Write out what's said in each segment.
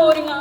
போறீங்க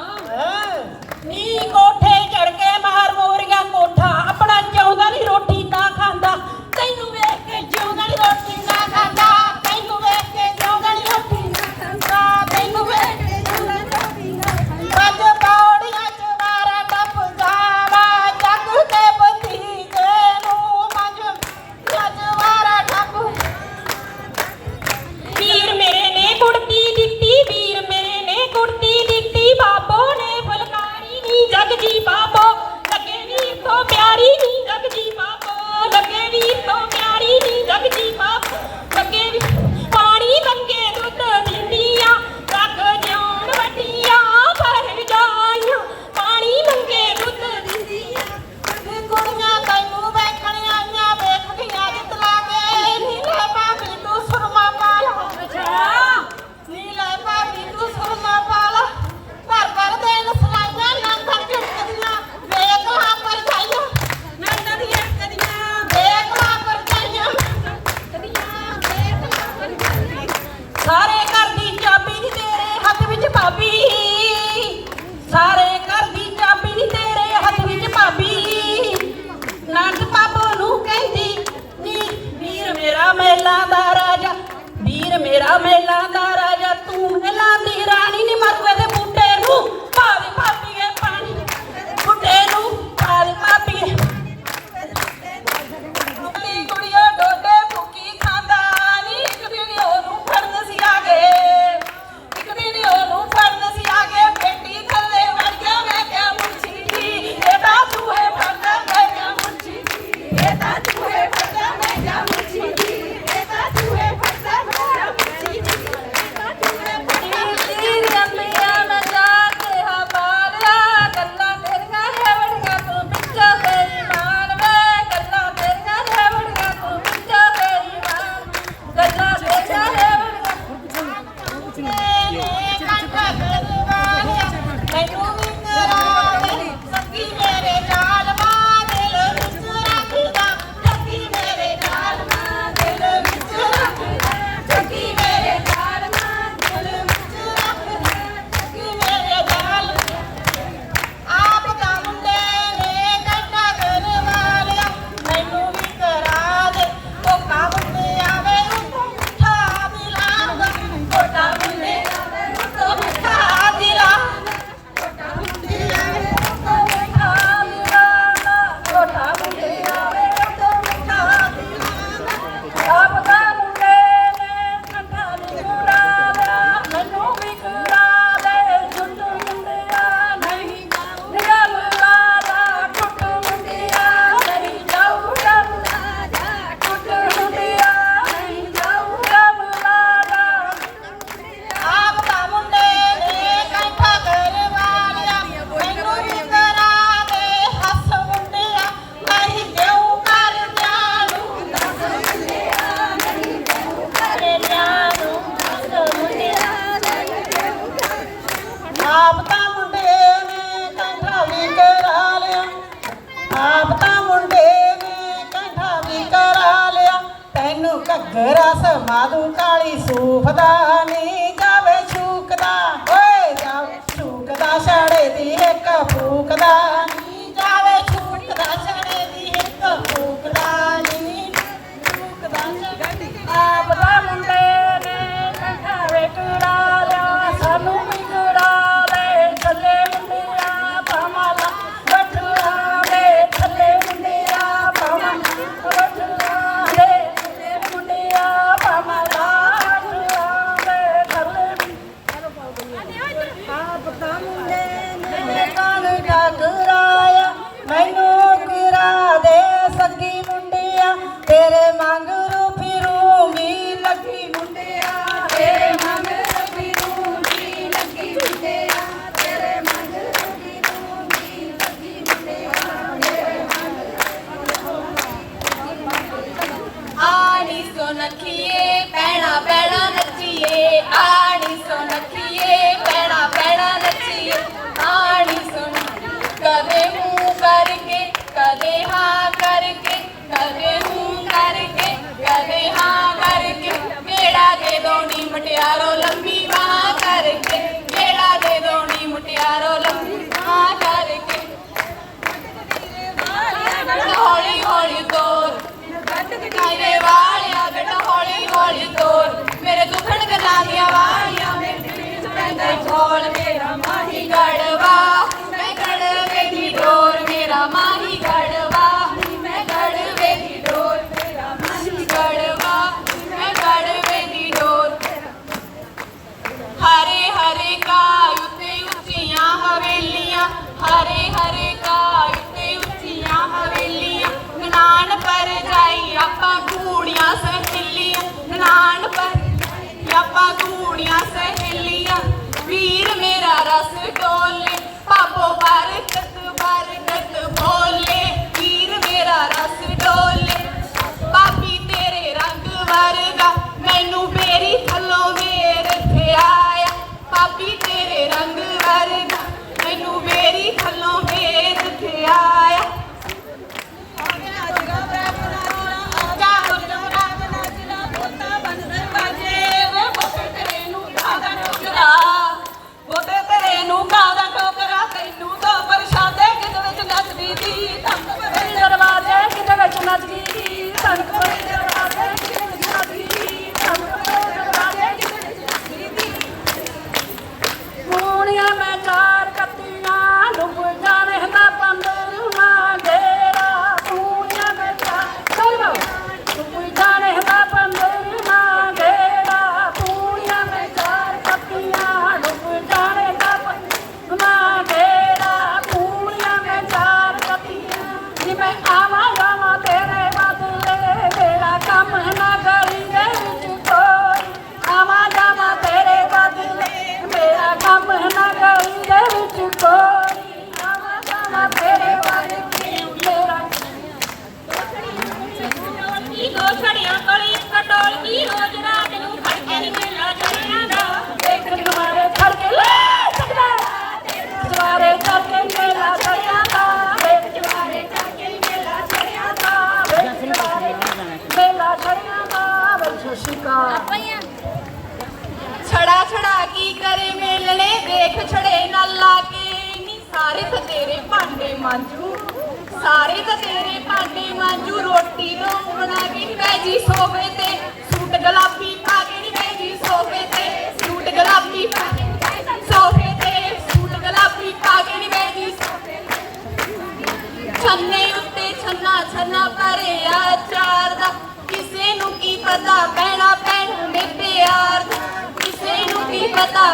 ਮੁਟਿਆਰੋ ਲੰਮੀ ਬਾਹ ਕਰਕੇ ਜਿਹੜਾ ਦੇ ਦੋਣੀ ਮੁਟਿਆਰੋ ਲੰਮੀ ਬਾਹ ਕਰਕੇ। ਹੌਲੀ ਹੌਲੀ ਤੋਰ ਮੇਰੇ ਵਾਲਿਆ ਬੇਟਾ ਹੌਲੀ ਹੌਲੀ ਤੋਰ। ਮੇਰੇ ਦੁਖਣ ਗਲਾਂ ਦੀਆਂ ਵਾਲੀਆਂ, ਮੇਰੇ ਪੈਂਦਾ ਛੋਲ ਮੇਰਾ ਮਾਹੀ ਗੜਵਾ। ਹਵੇਲੀਆਂ ਹਰੇ ਹਰੇ ਕਾਇ ਤੇ ਉੱਚੀਆਂ ਹਵੇਲੀਆਂ। ਨਨਾਣ ਪਰ ਜਾਈ ਆਪਾਂ ਗੂੜੀਆਂ ਦੋ ਛੜੀਆਂ ਕੋਲੀ ਕਟੋਲ ਕੀ ਰੋਜ ਰਾਤ ਨੂੰ ਫੜ ਕੇ ਹੀ ਮੇਲਾ ਜਰਿਆਂ ਦਾ ਦੇਖ ਜਵਾਰੇ ਫੜ ਕੇ ਲੈ ਸਕਦਾ ਜਵਾਰੇ ਫੜ ਕੇ ਮੇਲਾ ਜਰਿਆਂ ਦਾ ਦੇਖ ਜਵਾਰੇ ਫੜ ਕੇ ਮੇਲਾ ਜਰਿਆਂ ਦਾ ਦੇਖ ਜਵਾਰੇ ਮੇਲਾ ਜਰਿਆਂ ਦਾ ਵੰਸ਼ਿਕਾ ਛੜਾ ਛੜਾ ਕੀ ਕਰੇ ਮੇਲਣੇ? ਦੇਖ ਛੜੇ ਨਾਲ ਲਾ ਕੇ ਨੀ ਸਾਰੇ ਤੇਰੇ ਭਾਂਡੇ ਮਾਂਜੂ। ਸਾਰੇ ਤਾਂ ਤੇਰੇ ਭਾਂਡੇ ਮਾਂਜੂ ਰੋਟੀ ਤੋਂ। ਬਣਾ ਕੇ ਨਹੀਂ ਬੈ ਜੀ ਸੋਫੇ ਤੇ। ਸੂਟ ਗਲਾਬੀ ਪਾ ਕੇ ਨਹੀਂ ਬੈ ਜੀ ਸੋਫੇ ਤੇ। ਸੂਟ ਗਲਾਬੀ ਪਾ ਕੇ ਕਿਸੇ ਨੂੰ ਕੀ ਪਤਾ ਪੈਣਾ ਪੈਣ ਮੇ ਪਿਆਰ ਕਿਸੇ ਨੂੰ ਕੀ ਪਤਾ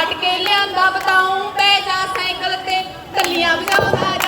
ਛੱਡ ਕੇ ਲਿਆਂਦਾ ਬਤਾਉਂ ਬੈ ਜਾ ਸਾਈਕਲ ਤੇ ਕੱਲੀਆਂ ਵਜਾਉਂਦਾ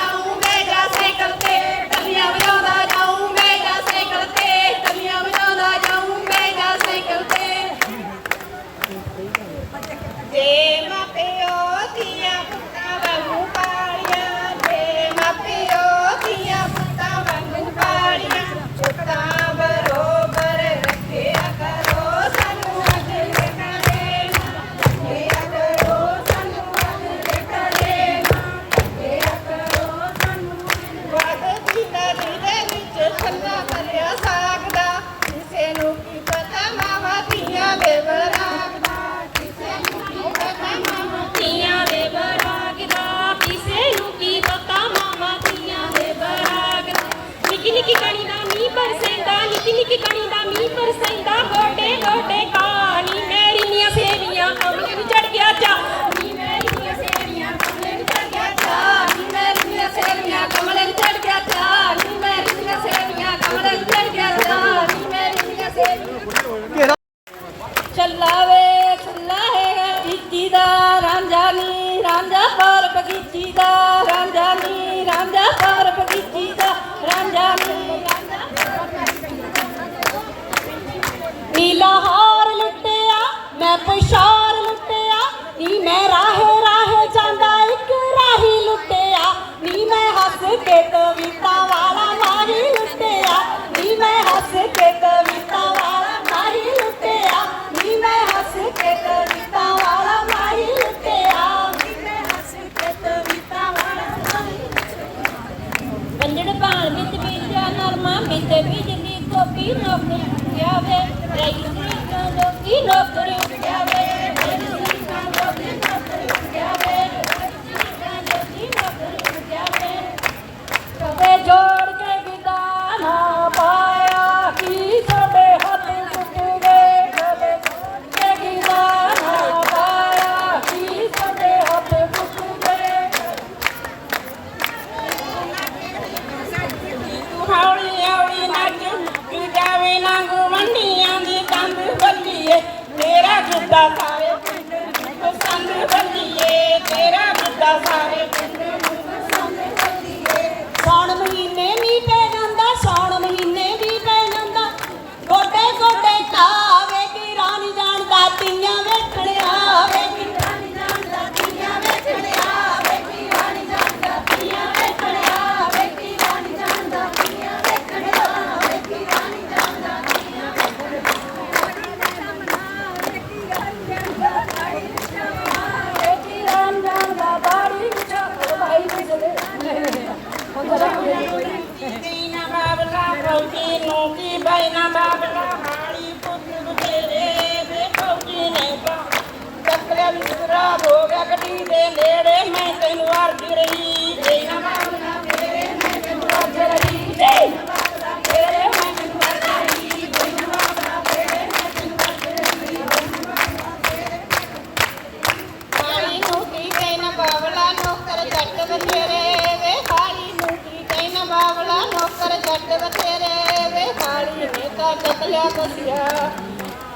ਬਾਵਲਾ ਨੌਕਰ ਜੱਟ ਬਥੇਰੇ ਵੇ ਖਾਲੀ ਨੂੰ ਕੀ ਕਹਿਣਾ ਬਾਵਲਾ ਨੌਕਰ ਜੱਟ ਬਥੇਰੇ ਵੇ ਖਾਲੀ ਨੇ ਤਾਂ ਕਤਲਿਆ ਬਸਿਆ।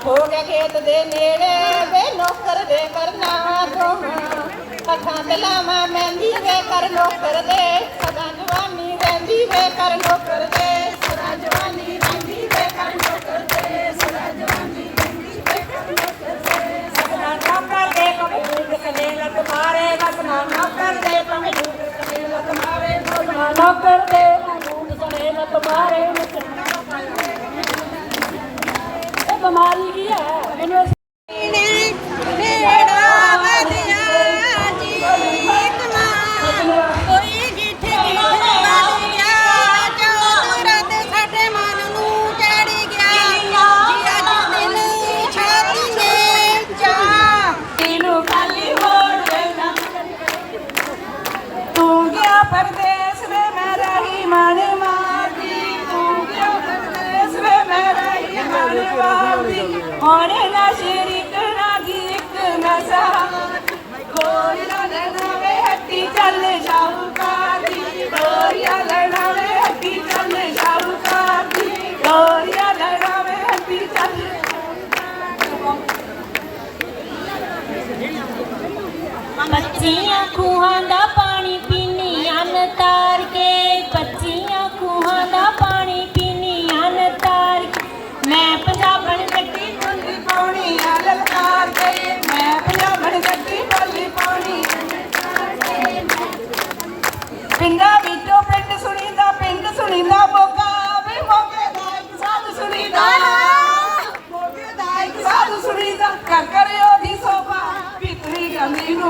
ਹੋ ਗਿਆ ਖੇਤ ਦੇ ਨੇੜੇ ਵੇ, ਨੌਕਰ ਦੇ ਕਰਨਾ ਦੋਹਾਂ ਅੱਖਾਂ ਤੇ ਲਾਵਾਂ ਮਹਿੰਦੀ ਵੇ, ਕਰ ਨੌਕਰ ਦੇ। ਸਦਾ ਜਵਾਨੀ ਰਹਿੰਦੀ ਵੇ, ਕਰ ਨੌਕਰ ਦੇ। ਭਾਵੇਂ ਝੂਠ ਕਨੇ ਲੱਤ ਮਾਰੇ ਬਸ ਨਾ ਨੌਕਰ ਦੇ, ਭਾਵੇਂ ਝੂਠ ਕਨੇ ਲੱਤ ਮਾਰੇ ਬਸ ਨਾ ਨੌਕਰ ਦੇ ਝੂਠ ਕਨੇ ਲੱਤ ਮਾਰੇ ਬਸ ਨਾ ਨੌਕਰ ਦੇ। ਇਹ ਬਿਮਾਰੀ ਕੀ ਹੈ? ਮੈਨੂੰ ਬੱਚੀਆਂ ਖੂਹਾਂ ਦਾ ਪਾਣੀ ਪੀਨੀ ਅਨ ਤਾਰ ਕੇ।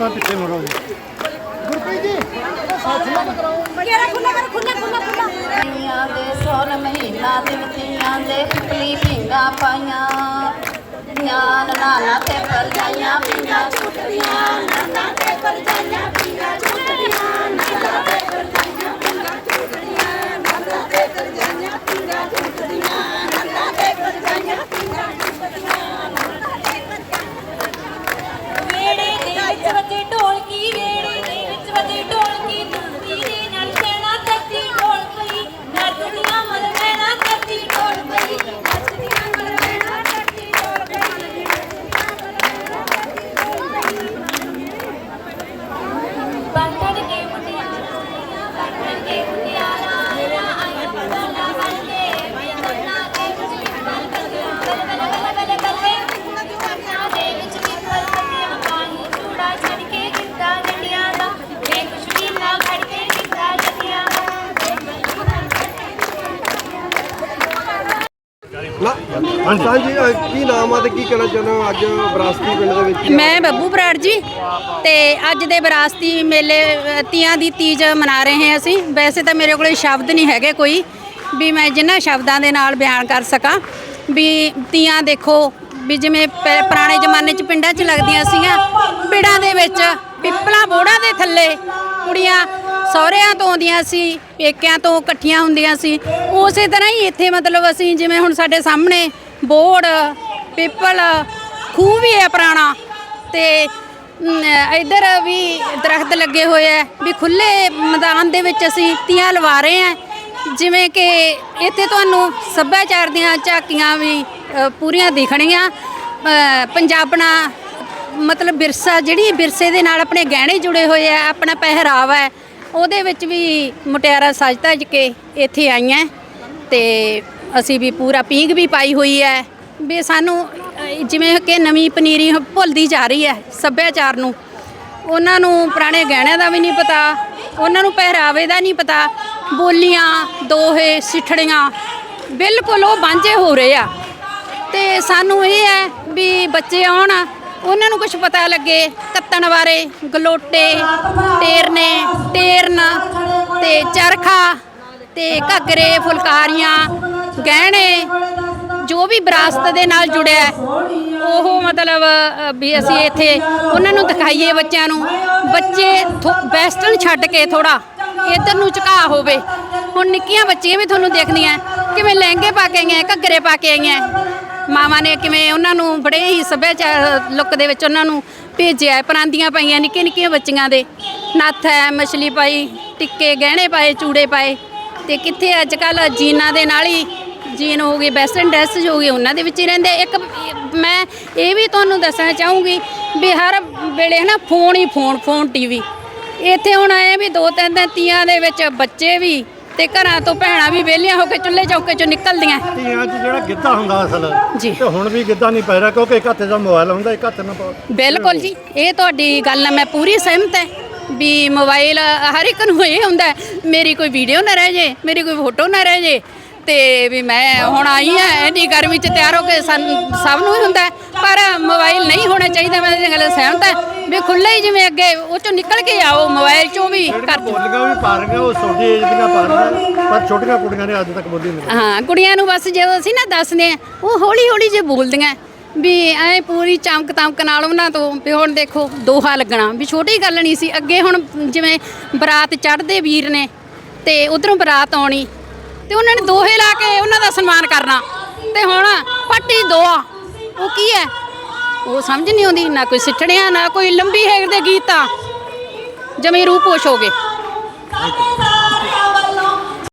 ਥੋੜਾ ਪਿੱਛੇ ਮੁੜੋ ਜੀ। ਤੀਆਂ ਦੇ ਸੋਨ ਮਹੀਨਾ ਦੇ ਤੀਆਂ ਦੇ ਪਿਪਲੀ ਪਿੰਗਾ ਪਾਈਆਂ। ਧੀਆਂ ਨਾਨਾ ਤੇ ਪਰਜਾਈਆਂ ਪਿੰਗਾ ਛੁੱਟੀਆਂ ਨਾਨਾ ਤੇ ਪਰਜਾਈਆਂ ਪਿੰਗਾ ਛੁੱਟੀਆਂ ਨਾਨਾ ਤੇ ਪਰਜਾਈਆਂ ਬੱਚੇ ਤੇ ਕੀ ਕਹਿਣਾ ਚਾਹੁੰਦੇ ਹੋ? ਅੱਜ ਵਿਰਾਸਤੀ ਪਿੰਡ ਦੇ ਵਿੱਚ ਮੈਂ ਬੱਬੂ ਬਰਾੜ ਜੀ ਤੇ ਅੱਜ ਦੇ ਵਿਰਾਸਤੀ ਮੇਲੇ ਅ, ਤੀਆਂ ਦੀ ਤੀਜ ਮਨਾ ਰਹੇ ਹਾਂ ਅਸੀਂ। ਵੈਸੇ ਤਾਂ ਮੇਰੇ ਕੋਲੇ ਸ਼ਬਦ ਨਹੀਂ ਹੈਗੇ ਕੋਈ ਵੀ ਮੈਂ ਜਿਨ੍ਹਾਂ ਸ਼ਬਦਾਂ ਦੇ ਨਾਲ ਬਿਆਨ ਕਰ ਸਕਾਂ। ਵੀ ਤੀਆਂ ਦੇਖੋ ਵੀ ਜਿਵੇਂ ਪ- ਪੁਰਾਣੇ ਜ਼ਮਾਨੇ 'ਚ ਪਿੰਡਾਂ 'ਚ ਲੱਗਦੀਆਂ ਸੀਗੀਆਂ ਪਿੰਡਾਂ ਦੇ ਵਿੱਚ ਪਿੱਪਲਾਂ ਬੋੜਾਂ ਦੇ ਥੱਲੇ ਕੁੜੀਆਂ ਸਹੁਰਿਆਂ ਤੋਂ ਆਉਂਦੀਆਂ ਸੀ ਪੇਕਿਆਂ ਤੋਂ ਇਕੱਠੀਆਂ ਹੁੰਦੀਆਂ ਸੀ। ਉਸੇ ਤਰ੍ਹਾਂ ਹੀ ਇੱਥੇ ਮਤਲਬ ਅਸੀਂ ਜਿਵੇਂ ਹੁਣ ਸਾਡੇ ਸਾਹਮਣੇ ਬੋੜ ਪਿੱਪਲ ਖੂਹ ਵੀ ਹੈ ਪੁਰਾਣਾ ਤੇ ਅਮ, ਇੱਧਰ ਵੀ ਦਰਖਤ ਲੱਗੇ ਹੋਏ ਆ ਵੀ ਖੁੱਲੇ ਮੈਦਾਨ ਦੇ ਵਿੱਚ ਅਸੀਂ ਤੀਆਂ ਲਵਾ ਰਹੇ ਆ ਜਿਵੇਂ ਕਿ ਇੱਥੇ ਤੁਹਾਨੂੰ ਸੱਭਿਆਚਾਰ ਦੀਆਂ ਝਾਕੀਆਂ ਵੀ ਪੂਰੀਆਂ ਦਿਖਣਗੀਆਂ। ਪੰਜਾਬਣਾ ਮਤਲਬ ਵਿਰਸਾ ਜਿਹੜੀ ਵਿਰਸੇ ਦੇ ਨਾਲ ਆਪਣੇ ਗਹਿਣੇ ਜੁੜੇ ਹੋਏ ਆ ਆਪਣਾ ਪਹਿਰਾਵਾ ਹੈ ਉਹਦੇ ਵਿੱਚ ਵੀ ਮੁਟਿਆਰਾ ਸਜ ਧਜ ਕੇ ਇੱਥੇ ਆਈਆਂ। ਤੇ ਅਸੀਂ ਵੀ ਪੂਰਾ ਪੀਂਘ ਵੀ ਪਾਈ ਹੋਈ ਹੈ। ਵੀ ਸਾਨੂੰ ਅ, ਜਿਵੇਂ ਕਿ ਨਵੀਂ ਪਨੀਰੀ ਭੁੱਲਦੀ ਜਾ ਰਹੀ ਹੈ ਸੱਭਿਆਚਾਰ ਨੂੰ ਉਹਨਾਂ ਨੂੰ ਪੁਰਾਣੇ ਗਹਿਣਿਆਂ ਦਾ ਵੀ ਨਹੀਂ ਪਤਾ ਉਹਨਾਂ ਨੂੰ ਪਹਿਰਾਵੇ ਦਾ ਨਹੀਂ ਪਤਾ ਬੋਲੀਆਂ ਦੋਹੇ ਸਿੱਠੜੀਆਂ ਬਿਲਕੁਲ ਉਹ ਵਾਂਝੇ ਹੋ ਰਹੇ ਆ। ਤੇ ਸਾਨੂੰ ਇਹ ਹੈ ਵੀ ਬੱਚੇ ਆਉਣ ਉਹਨਾਂ ਨੂੰ ਕੁਝ ਪਤਾ ਲੱਗੇ ਕੱਤਣ ਬਾਰੇ ਗਲੋਟੇ ਟੇਰਨੇ ਟੇਰਨ ਤੇ ਚਰਖਾ ਤੇ ਘੱਗਰੇ ਫੁਲਕਾਰੀਆਂ ਗਹਿਣੇ ਜੋ ਵੀ ਵਿਰਾਸਤ ਦੇ ਨਾਲ ਜੁੜਿਆ ਹੈ, ਉਹ ਮਤਲਬ ਵੀ ਅਸੀਂ ਇੱਥੇ ਉਹਨਾਂ ਨੂੰ ਦਿਖਾਈਏ ਬੱਚਿਆਂ ਨੂੰ। ਬੱਚੇ ਵੈਸਟਰਨ ਛੱਡ ਕੇ ਥੋੜਾ ਇੱਧਰ ਨੂੰ ਝੁਕਾ ਹੋਵੇ। ਹੁਣ ਨਿੱਕੀਆਂ ਬੱਚੀਆਂ ਵੀ ਤੁਹਾਨੂੰ ਦੇਖਦੀਆਂ ਕਿਵੇਂ ਲਹਿੰਗੇ ਪਾ ਕੇ ਆਈਆਂ ਘੱਗਰੇ ਪਾ ਕੇ ਆਈਆਂ ਮਾਵਾਂ ਨੇ ਕਿਵੇਂ ਉਹਨਾਂ ਨੂੰ ਬੜੇ ਹੀ ਸੱਭਿਆਚਾਰ ਲੁੱਕ ਦੇ ਵਿੱਚ ਉਹਨਾਂ ਨੂੰ ਭੇਜਿਆ ਪਰਾਂਦੀਆਂ ਪਾਈਆਂ ਨਿੱਕੀਆਂ ਨਿੱਕੀਆਂ ਬੱਚੀਆਂ ਦੇ। ਨੱਥ ਹੈ ਮਛਲੀ ਪਾਈ ਟਿੱਕੇ ਗਹਿਣੇ ਪਾਏ ਚੂੜੇ ਪਾਏ। ਤੇ ਕਿੱਥੇ ਅੱਜ ਕੱਲ ਜੀਨਾਂ ਦੇ ਨਾਲ ਹੀ ਜੀਨ ਹੋ ਗਏ ਵੈਸਟਰਨ ਡਰੈਸ ਹੋ ਗਈ ਉਹਨਾਂ ਦੇ ਵਿੱਚ ਹੀ ਰਹਿੰਦੇ ਇੱਕ ਮੈਂ ਇਹ ਵੀ ਤੁਹਾਨੂੰ ਦੱਸਣਾ ਚਾਹੂੰਗੀ ਵੀ ਹਰ ਵੇਲੇ ਹਨਾ ਫੋਨ ਹੀ ਫੋਨ ਫੋਨ ਟੀਵੀ। ਇੱਥੇ ਹੁਣ ਆਏ ਵੀ ਦੋ ਤਿੰਨ ਦਿਨ ਤੀਆਂ ਦੇ ਵਿੱਚ ਬੱਚੇ ਵੀ ਤੇ ਘਰਾਂ ਤੋਂ ਭੈਣਾਂ ਵੀ ਵਿਹਲੀਆਂ ਹੋ ਕੇ ਚੁੱਲ੍ਹੇ ਚੌਕੇ ਚੋਂ ਨਿਕਲਦੀਆਂ। ਧੀਆਂ 'ਚ ਜਿਹੜਾ ਗਿੱਧਾ ਹੁੰਦਾ ਅਸਲ ਜੀ। ਤੇ ਹੁਣ ਵੀ ਗਿੱਧਾ ਨਹੀਂ ਪੈ ਰਿਹਾ ਕਿਉਂਕਿ ਇੱਕ ਹੱਥੇ ਦਾ ਮੋਬਾਈਲ ਹੁੰਦਾ ਇੱਕ ਹੱਥੇ ਨਾਲ ਪਾਓ ਬਿਲਕੁਲ ਜੀ ਇਹ ਤੁਹਾਡੀ ਗੱਲ ਨਾਲ ਮੈਂ ਪੂਰੀ ਸਹਿਮਤ ਹਾਂ ਵੀ ਮੋਬਾਈਲ ਹਰ ਇੱਕ ਨੂੰ ਇਹ ਹੁੰਦਾ ਹੈ, ਮੇਰੀ ਕੋਈ ਵੀਡੀਓ ਨਾ ਰਹਿ ਜੇ ਮੇਰੀ ਕੋਈ ਫੋਟੋ ਨਾ ਰਹਿ ਜੇ ਤੇ ਵੀ ਮੈਂ ਹੁਣ ਆਈ ਹਾਂ ਇੰਨੀ ਗਰਮੀ 'ਚ ਤਿਆਰ ਹੋ ਕੇ ਸਾਨੂੰ ਸਭ ਨੂੰ ਹੀ ਹੁੰਦਾ ਹੈ, ਪਰ ਮੋਬਾਈਲ ਨਹੀਂ ਹੋਣਾ ਚਾਹੀਦਾ ਮੈਂ ਇਹ ਗੱਲ ਨਾਲ ਸਹਿਮਤ ਹਾਂ। ਵੀ ਖੁੱਲ੍ਹਾ ਹੀ ਜਿਵੇਂ ਅੱਗੇ ਉਹ ਚੋਂ ਨਿਕਲ ਕੇ ਆਓ ਮੋਬਾਈਲ ਚੋਂ ਵੀ ਕਰ ਬੋਲੀਆਂ ਵੀ ਪਾ ਰਹੀਆਂ ਉਹ ਛੋਟੀ ਏਜ ਦੀਆਂ ਪਾ ਰਹੀਆਂ ਪਰ ਛੋਟੀਆਂ ਕੁੜੀਆਂ ਨੇ ਅੱਜ ਤੱਕ ਬੋਲੀ ਨਹੀਂ ਹਾਂ ਕੁੜੀਆਂ ਨੂੰ ਬਸ ਜਦੋਂ ਅਸੀਂ ਨਾ ਦੱਸਦੇ ਆ ਉਹ ਹੌਲੀ ਹੌਲੀ ਜੇ ਬੋਲਦੀਆਂ ਵੀ ਐ ਪੂਰੀ ਚਮਕ ਤਮਕ ਨਾਲ ਉਹਨਾਂ ਤੋਂ ਵੀ ਹੁਣ ਦੇਖੋ ਦੋਹਾ ਲੱਗਣਾ ਵੀ ਛੋਟੀ ਗੱਲ ਨਹੀਂ ਸੀ ਅੱਗੇ ਹੁਣ ਜਿਵੇਂ ਬਰਾਤ ਚੜ੍ਹਦੇ ਵੀਰ ਨੇ ਤੇ ਉਧਰੋਂ ਬਰਾਤ ਆਉਣੀ ਤੇ ਉਹਨਾਂ ਨੇ ਦੋਹੇ ਲਾ ਕੇ ਉਹਨਾਂ ਦਾ ਸਨਮਾਨ ਕਰਨਾ। ਤੇ ਹੁਣ ਪੱਟੀ ਦੋਆ ਉਹ ਕੀ ਹੈ? ਉਹ ਸਮਝ ਨਹੀਂ ਆਉਂਦੀ, ਨਾ ਕੋਈ ਸਿੱਟਣਿਆ ਨਾ ਕੋਈ ਲੰਬੀ ਹੈਗ ਦੇ ਗੀਤ ਆ। ਜਮੇ ਰੂਪੋਸ਼ ਹੋ ਗਏ।